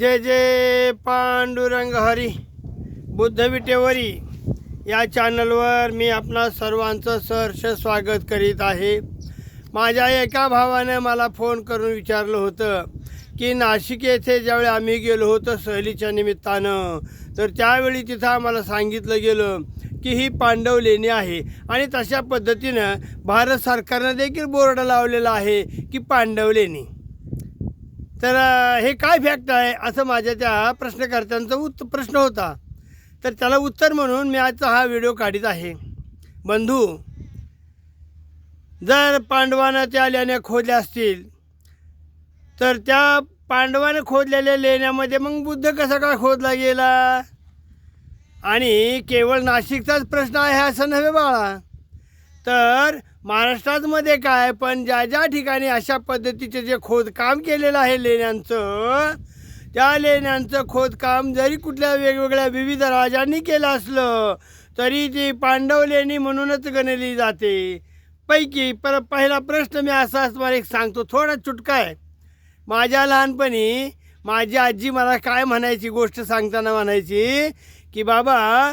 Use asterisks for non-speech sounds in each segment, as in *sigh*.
जय जय पांडुरंग हरी बुद्ध विटेवरी. या चॅनलवर मी आपणा सर्वांचं सहर्ष स्वागत करीत आहे. माझ्या एका भावानं मला फोन करून विचारलं होतं की नाशिक येथे ज्यावेळी आम्ही गेलो होतो सहलीच्या निमित्तानं तर त्यावेळी तिथं आम्हाला सांगितलं गेलं की ही पांडव लेणी आहे आणि तशा पद्धतीनं भारत सरकारनं देखील बोर्ड लावलेला आहे की पांडव लेणी. तर हे काय फॅक्ट आहे? असं माझ्या त्या प्रश्नकर्त्यांचा उत् प्रश्न होता. तर त्याला उत्तर म्हणून मी आजचा हा व्हिडिओ काढीत आहे. बंधू जर पांडवानं त्या लेण्या खोदल्या असतील तर त्या पांडवानं खोदलेल्या लेण्यामध्ये मग बुद्ध कसा काय खोदला गेला? आणि केवळ नाशिकचाच प्रश्न आहे असं नव्हे बाळा. तर महाराष्ट्रामध्ये काय पण ज्या ज्या ठिकाणी अशा पद्धतीचे जे खोदकाम केलेलं आहे लेण्यांचं त्या लेण्यांचं खोदकाम जरी कुठल्या वेगवेगळ्या विविध राजांनी केलं असलं तरी ती पांडव लेणी म्हणूनच गणली जाते. पैकी पर पहिला प्रश्न मी असा तुम्हाला एक सांगतो थोडा चुटका आहे. माझ्या लहानपणी माझी आजी मला काय म्हणायची गोष्ट सांगताना म्हणायची की बाबा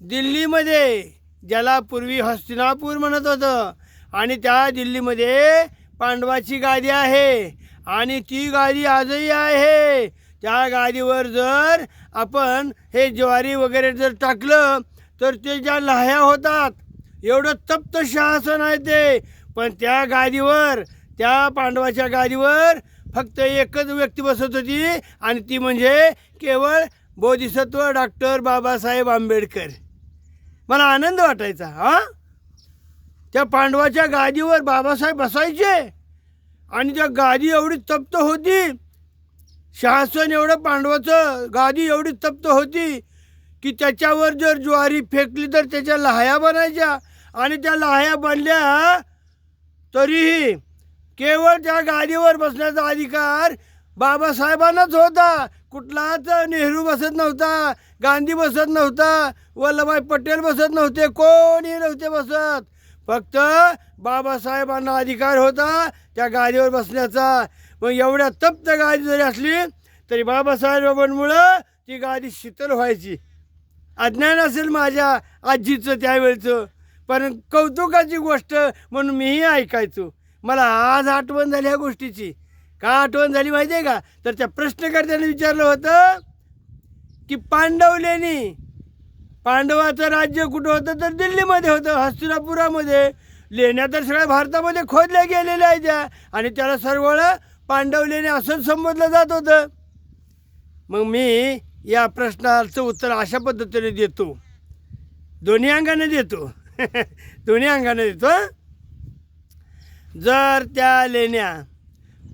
दिल्लीमध्ये ज्याला पूर्वी हस्तिनापूर म्हणत होतं. आणि त्या दिल्लीमध्ये पांडवाची गादी आहे. आणि ती गादी आजही आहे. त्या गादीवर जर आपण हे ज्वारी वगैरे जर टाकलं तर ते ज्या लाह्या होतात एवढं तप्त शासन आहे ते. पण त्या गादीवर त्या पांडवाच्या गादीवर फक्त एकच व्यक्ती बसत होती. आणि ती म्हणजे केवळ बोधिसत्व डॉक्टर बाबासाहेब आंबेडकर. मला आनंद वाटायचा हा? त्या पांडवाच्या गादीवर बाबासाहेब बसायचे आणि त्या गादी एवढी तप्त होती. शासन एवढं पांडवाचं गादी एवढी तप्त होती की त्याच्यावर जर ज्वारी फेकली तर त्याच्या लाह्या बनायच्या आणि त्या लहाया बनल्या तरीही केवळ त्या गादीवर बसण्याचा अधिकार बाबासाहेबांनाच होता. कुठलाच नेहरू बसत नव्हता. गांधी बसत नव्हता वल्लभभाई पटेल बसत नव्हते कोणी नव्हते बसत. फक्त बाबासाहेबांना अधिकार होता त्या गादीवर बसण्याचा. मग एवढ्या तप्त गादी जरी असली तरी बाबासाहेबांमुळं ती गादी शीतल व्हायची. अज्ञान असेल माझ्या आजीचं त्यावेळचं पण कौतुकाची गोष्ट म्हणून मीही ऐकायचो. मला आज आठवण झाली ह्या गोष्टीची. का आठवण झाली माहिती आहे का? तर त्या प्रश्नकर्त्याने विचारलं होतं की पांडव लेणी पांडवाचं राज्य कुठं होतं तर दिल्लीमध्ये होतं हस्तिनापुरामध्ये. लेण्या तर सगळ्या भारतामध्ये खोदल्या गेलेल्या आहेत त्या. आणि त्याला सर्व पांडव लेणे असंच संबोधलं जात होतं. मग मी या प्रश्नाचं उत्तर अशा पद्धतीने देतो. दोन्ही अंगाने देतो. *laughs* दोन्ही अंगाने देतो जर त्या लेण्या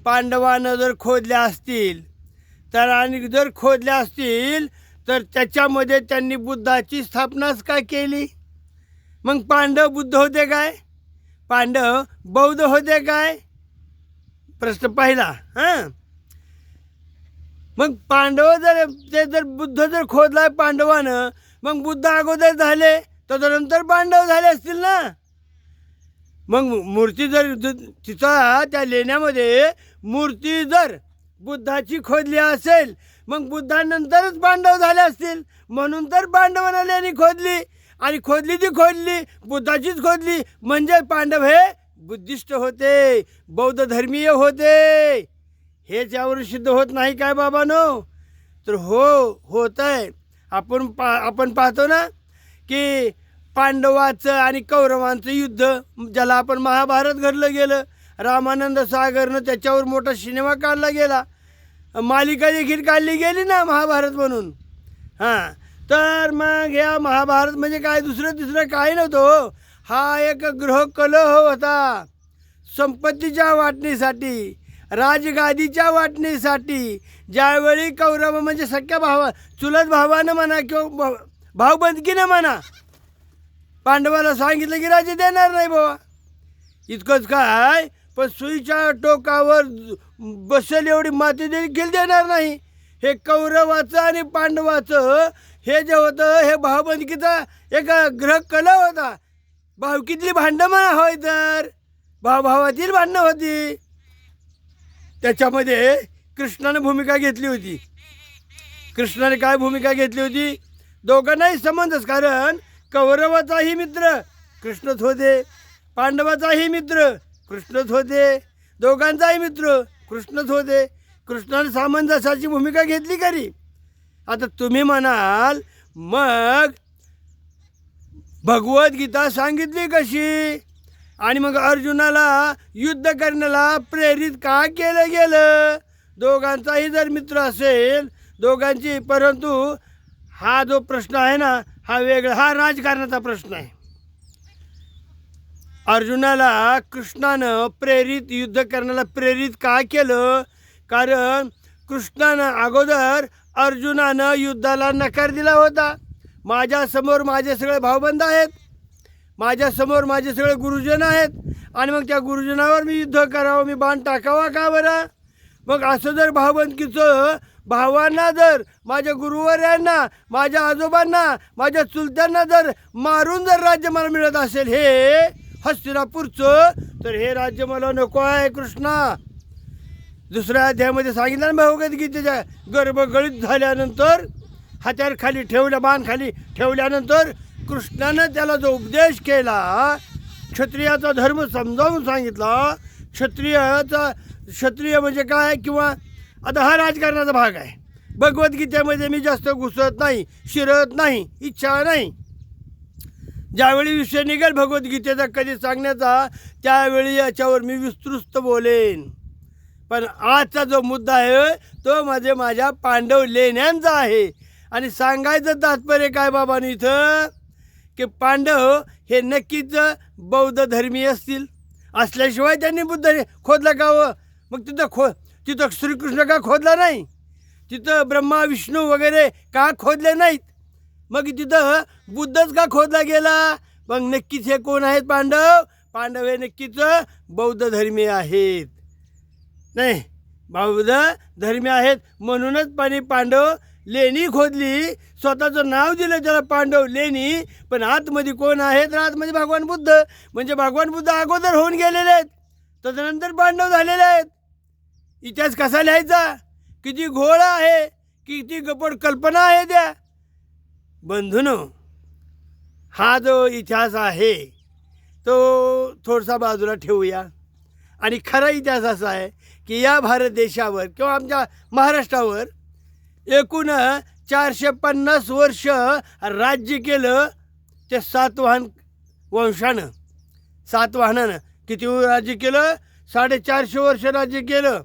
पांडवानं जर खोदल्या असतील तर आणि जर खोदल्या असतील तर त्याच्यामध्ये त्यांनी बुद्धाची स्थापनाच काय केली? मग पांडव बुद्ध होते काय? पांडव बौद्ध होते काय? प्रश्न पाहिला हां? मग पांडव जर ते जर बुद्ध जर खोदलाय पांडवानं मग बुद्ध अगोदर झाले त्याच्यानंतर पांडव झाले असतील ना? मग मूर्ती जर तिचा त्या लेण्यामध्ये मूर्ती जर बुद्धाची खोदली असेल मग बुद्धानंतरच पांडव झाले असतील. म्हणून तर पांडवांना लेणी खोदली. आणि खोदली ती खोदली बुद्धाचीच खोदली. म्हणजे पांडव हे बुद्धिस्ट होते बौद्ध धर्मीय होते. हेच यावरून सिद्ध होत नाही काय बाबानो? तर हो होत आहे आपण पा आपण पाहतो ना की पांडवाचं आणि कौरवांचं युद्ध ज्याला आपण महाभारत घडलं गेलं रामानंद सागरनं त्याच्यावर मोठा सिनेमा काढला गेला. मालिका देखील काढली गेली ना महाभारत म्हणून. हां तर मग ह्या महाभारत म्हणजे काय? दुसरं तिसरं काही नव्हतं हो. हा. एक ग्रह कलह होता. संपत्तीच्या वाटणीसाठी राजगादीच्या वाटणीसाठी ज्यावेळी कौरव म्हणजे सख्या भावा चुलत भावानं म्हणा किंवा भावबंदकीनं म्हणा पांडवाला सांगितलं की राजे देणार नाही बाबा इतकंच काय? पण सुईच्या टोकावर बसेल एवढी माती देखील देणार नाही. हे कौरवाचं आणि पांडवाचं हे जे होतं हे भावबंदकीचा एक ग्रह कला होता. भावकीतली भांडणं म्हणा तर? भावभावातील भांडणं होती. त्याच्यामध्ये कृष्णाने भूमिका घेतली होती. कृष्णाने काय भूमिका घेतली होती? दोघांनाही संबंधच कारण कौरवाचाही मित्र कृष्णच होते पांडवाचाही मित्र कृष्णच होते दोघांचाही मित्र कृष्णच होते कृष्णाने सामंजस्याची भूमिका घेतली खरी. आता तुम्ही म्हणाल मग भगवद्गीता सांगितली कशी? आणि मग अर्जुनाला युद्ध करण्याला प्रेरित का केलं गेलं? दोघांचाही जर मित्र असेल दोघांची परंतु हा जो प्रश्न आहे ना हा वेगळा हा राजकारणाचा प्रश्न आहे. अर्जुनाला कृष्णानं प्रेरित युद्ध करण्याला प्रेरित का केलं? कारण कृष्णानं अगोदर अर्जुनानं युद्धाला नकार दिला होता. माझ्यासमोर माझे सगळे भावबंध आहेत. माझ्यासमोर माझे सगळे गुरुजन आहेत. आणि मग त्या गुरुजनावर मी युद्ध करावं मी बाण टाकावा का बरं? मग असं जर भावबंदकीचं भावांना जर माझ्या गुरुवर्यांना माझ्या आजोबांना माझ्या चुलत्यांना जर मारून जर राज्य मला मिळत असेल हे हस्तिनापूरचं तर हे राज्य मला नको आहे कृष्णा. दुसऱ्या अध्यायामध्ये सांगितलं ना भगवद्गीतेच्या गर्भ गळीत झाल्यानंतर हात्यार खाली ठेवल्या मान खाली ठेवल्यानंतर कृष्णानं त्याला जो उपदेश केला क्षत्रियाचा धर्म समजावून सांगितला. क्षत्रियाचा क्षत्रिय म्हणजे काय किंवा आता हा राजकारणाचा भाग आहे. भगवद्गीतेमध्ये मी जास्त घुसत नाही शिरत नाही इच्छा नाही. ज्यावेळी विषय निघेल भगवद्गीतेचा कधी सांगण्याचा त्यावेळी याच्यावर मी विस्तृत बोलेन. पण आजचा जो मुद्दा आहे तो माझे माझ्या पांडव लेण्यांचा आहे. आणि सांगायचं तात्पर्य काय बाबांनी इथं? की पांडव हे नक्कीच बौद्ध धर्मीय असतील. असल्याशिवाय त्यांनी बुद्ध खोदलं का व मग तिथं खो तिथं श्रीकृष्ण का खोदला नाही? तिथं ब्रह्मा विष्णू वगैरे का खोदले नाहीत? मग तिथं बुद्धच का खोदला गेला? मग नक्कीच हे कोण आहेत पांडव? पांडव हे नक्कीच बौद्ध धर्मी आहेत. नाही बौद्ध धर्मी आहेत म्हणूनच पाणी पांडव लेणी खोदली. स्वतःचं नाव दिलं त्याला पांडव लेणी. पण आतमध्ये कोण आहेत? तर आतमध्ये भगवान बुद्ध. म्हणजे भगवान बुद्ध अगोदर होऊन गेलेले आहेत. तदनंतर पांडव झालेले आहेत. इतिहास कसा लिहायचा? किती घोळ आहे. किती गपड कल्पना आहे त्या. बंधूनो हा जो इतिहास आहे तो थोडासा बाजूला ठेवूया. आणि खरा इतिहास असा आहे की या भारत देशावर किंवा आमच्या महाराष्ट्रावर एकूण चारशे पन्नास वर्ष राज्य केलं ते सातवाहन वंशानं. सातवाहनानं किती राज्य केलं? साडेचारशे वर्ष राज्य केलं.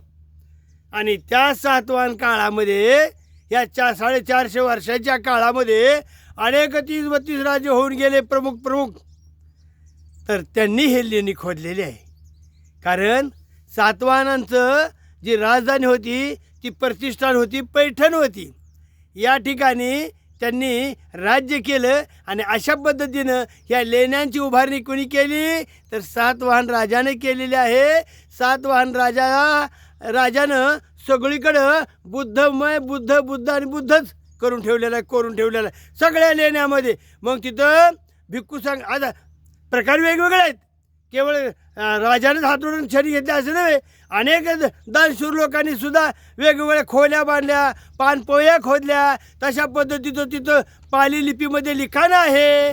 आणि त्या सातवाहन काळामध्ये या चार साडेचारशे वर्षाच्या काळामध्ये अनेक तीस बत्तीस राज्य होऊन गेले प्रमुख प्रमुख. तर त्यांनी हे लेणी खोदलेली आहे. कारण सातवाहनांचं जी राजधानी होती ती प्रतिष्ठान होती पैठण होती. या ठिकाणी त्यांनी राज्य केलं आणि अशा पद्धतीनं ह्या लेण्यांची उभारणी कोणी केली? तर सातवाहन राजाने केलेली आहे. सातवाहन राजा राजानं सगळीकडं बुद्धमय बुद्ध बुद्ध आणि बुद्धच करून ठेवलेला आहे करून ठेवलेला आहे. सगळ्या लेण्यामध्ये. मग तिथं भिक्खू सांग आता प्रकार वेगवेगळे आहेत. केवळ राजानेच हातोडून छडी घेतले असं नव्हे. अनेक द- दानशूर लोकांनी सुद्धा वेगवेगळ्या खोल्या बांधल्या पानपोया खोदल्या. तशा पद्धतीचं तिथं पाली लिपीमध्ये लिखाण आहे.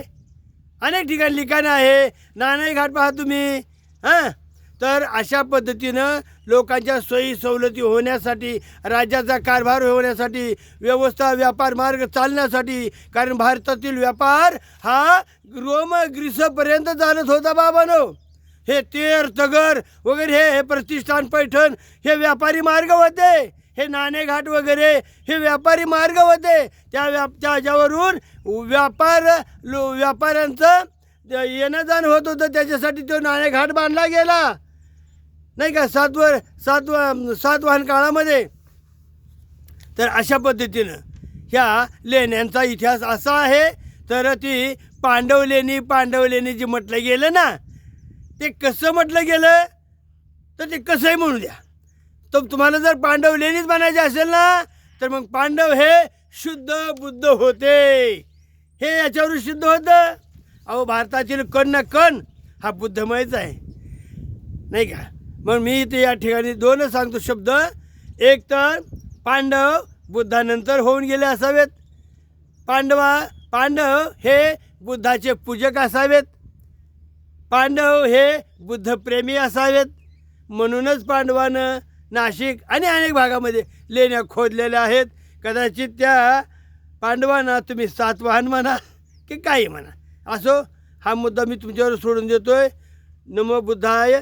अनेक ठिकाणी लिखाण आहे. नाणय घाट पहा तुम्ही. हां? तर अशा पद्धतीनं लोकांच्या सोयी सवलती होण्यासाठी राज्याचा कारभार होण्यासाठी व्यवस्था व्यापार मार्ग चालण्यासाठी कारण भारतातील व्यापार हा रोम ग्रीसपर्यंत चालत होता बाबानो. हे तेर तगर वगैरे हे हे प्रतिष्ठान पैठण हे व्यापारी मार्ग होते. हे नाणेघाट वगैरे हे व्यापारी मार्ग होते. त्या व्याप त्याच्यावरून व्यापार लो व्यापाऱ्यांचं येणं जाणं होत होतं. त्याच्यासाठी तो नाणेघाट बांधला गेला. नाही का सातवर सातवा सातवाहन काळामध्ये? तर अशा पद्धतीनं ह्या लेण्यांचा इतिहास असा आहे तर ती पांडव लेणी पांडव लेणी जे म्हटलं गेलं ना ते कसं म्हटलं गेलं? तर ते कसंही म्हणू द्या. तर तुम्हाला जर पांडव लेणीच बनायचे असेल ना तर मग पांडव हे शुद्ध बुद्ध होते. हे याच्यावरून शुद्ध होतं? अहो भारतातील कण ना कण हा बुद्धमयच आहे. नाही का? मग मी इथे या ठिकाणी दोनच सांगतो शब्द. एक तर पांडव बुद्धानंतर होऊन गेले असावेत. पांडवा पांडव हे बुद्धाचे पूजक असावेत. पांडव हे बुद्धप्रेमी असावेत. म्हणूनच पांडवानं नाशिक आणि अनेक भागामध्ये लेण्या खोदलेल्या आहेत. कदाचित त्या पांडवांना तुम्ही सातवाहन म्हणा की काही म्हणा. असो हा मुद्दा मी तुमच्यावर सोडून देतो आहे नमो बुद्धाय